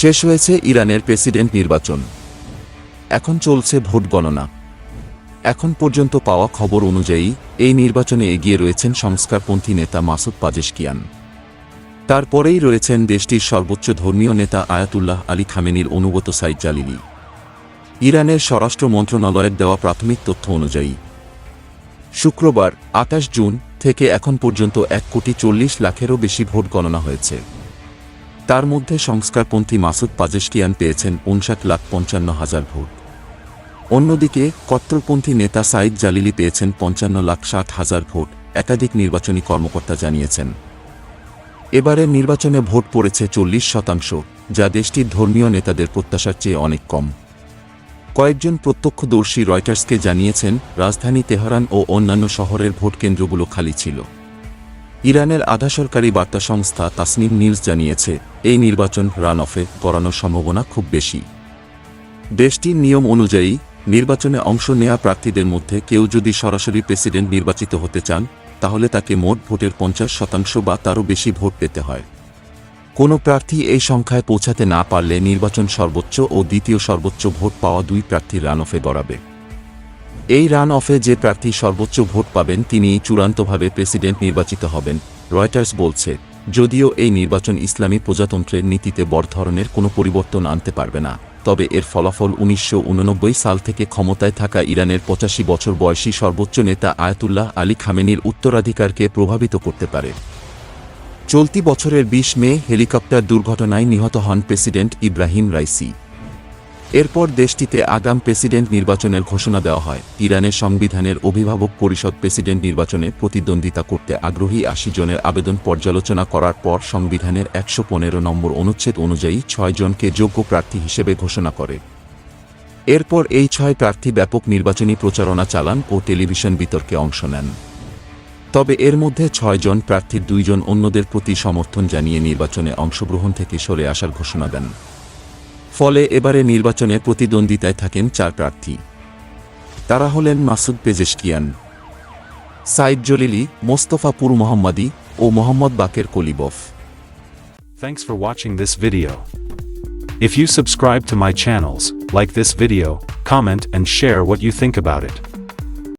শেষ হয়েছে ইরানের প্রেসিডেন্ট নির্বাচন। এখন চলছে ভোট গণনা। এখন পর্যন্ত পাওয়া খবর অনুযায়ী, এই নির্বাচনে এগিয়ে রয়েছেন সংস্কারপন্থী নেতা মাসুদ পাজেশকিয়ান। তারপরেই রয়েছেন দেশটির সর্বোচ্চ ধর্মীয় নেতা আয়াতুল্লাহ আলী খামেনির অনুগত সাইদ জালিলি। ইরানের স্বরাষ্ট্র মন্ত্রণালয়ের দেওয়া প্রাথমিক তথ্য অনুযায়ী, শুক্রবার আঠাশ জুন থেকে এখন পর্যন্ত এক কোটি চল্লিশ লাখেরও বেশি ভোট গণনা হয়েছে। তার মধ্যে সংস্কারপন্থী মাসুদ পাজেশকিয়ান পেয়েছেন উনষাট লাখ পঞ্চান্ন হাজার ভোট। অন্যদিকে, কট্টরপন্থী নেতা সাইদ জালিলি পেয়েছেন পঞ্চান্ন লাখ ষাট হাজার ভোট, একাধিক নির্বাচনী কর্মকর্তা জানিয়েছেন। এবারের নির্বাচনে ভোট পড়েছে চল্লিশ শতাংশ, যা দেশটির ধর্মীয় নেতাদের প্রত্যাশার চেয়ে অনেক কম। কয়েকজন প্রত্যক্ষদর্শী রয়টার্সকে জানিয়েছেন, রাজধানী তেহরান ও অন্যান্য শহরের ভোটকেন্দ্রগুলো খালি ছিল। ইরানের আধা সরকারি বার্তা সংস্থা তাসনিম নিউজ জানিয়েছে, এই নির্বাচন রান অফে করানোর সম্ভাবনা খুব বেশি। দেশটির নিয়ম অনুযায়ী, নির্বাচনে অংশ নেয়া প্রার্থীদের মধ্যে কেউ যদি সরাসরি প্রেসিডেন্ট নির্বাচিত হতে চান, তাহলে তাকে মোট ভোটের পঞ্চাশ শতাংশ বা তারও বেশি ভোট পেতে হয়। কোনো প্রার্থী এই সংখ্যায় পৌঁছাতে না পারলে নির্বাচন সর্বোচ্চ ও দ্বিতীয় সর্বোচ্চ ভোট পাওয়া দুই প্রার্থী রান অফে গড়াবে। এই রান অফে যে প্রার্থী সর্বোচ্চ ভোট পাবেন তিনি চূড়ান্তভাবে প্রেসিডেন্ট নির্বাচিত হবেন, রয়টার্স বলছে। যদিও এই নির্বাচন ইসলামী প্রজাতন্ত্রের নীতিতে বড় ধরনের কোনো পরিবর্তন আনতে পারবে না, তবে এর ফলাফল উনিশশো উননব্বই সাল থেকে ক্ষমতায় থাকা ইরানের পঁচাশি বছর বয়সী সর্বোচ্চ নেতা আয়াতুল্লাহ আলী খামেনির উত্তরাধিকারকে প্রভাবিত করতে পারে। চলতি বছরের ২০ মে হেলিকপ্টার দুর্ঘটনায় নিহত হন প্রেসিডেন্ট ইব্রাহিম রাইসি। এরপর দেশটিতে আগাম প্রেসিডেন্ট নির্বাচনের ঘোষণা দেওয়া হয়। ইরানের সংবিধানের অভিভাবক পরিষদ প্রেসিডেন্ট নির্বাচনে প্রতিদ্বন্দ্বিতা করতে আগ্রহী আশি জনের আবেদন পর্যালোচনা করার পর সংবিধানের একশো পনেরো নম্বর অনুচ্ছেদ অনুযায়ী ছয় জনকে যোগ্য প্রার্থী হিসেবে ঘোষণা করে। এরপর এই ছয় প্রার্থী ব্যাপক নির্বাচনী প্রচারণা চালান ও টেলিভিশন বিতর্কে অংশ নেন। তবে এর মধ্যে ছয়জন প্রার্থীর দুইজন অন্যদের প্রতি সমর্থন জানিয়ে নির্বাচনে অংশগ্রহণ থেকে সরে আসার ঘোষণা দেন। ফলে এবারে নির্বাচনে প্রতিদ্বন্দ্বিতায় থাকেন চার প্রার্থী। তারা হলেন Masoud Pezeshkian, Saeed Jalili, Mostafa Mostafapour Mohammadi O Mohammad Baqer Qalibaf. Thanks for watching this video if you subscribe to my channels like this video comment and share what you think about it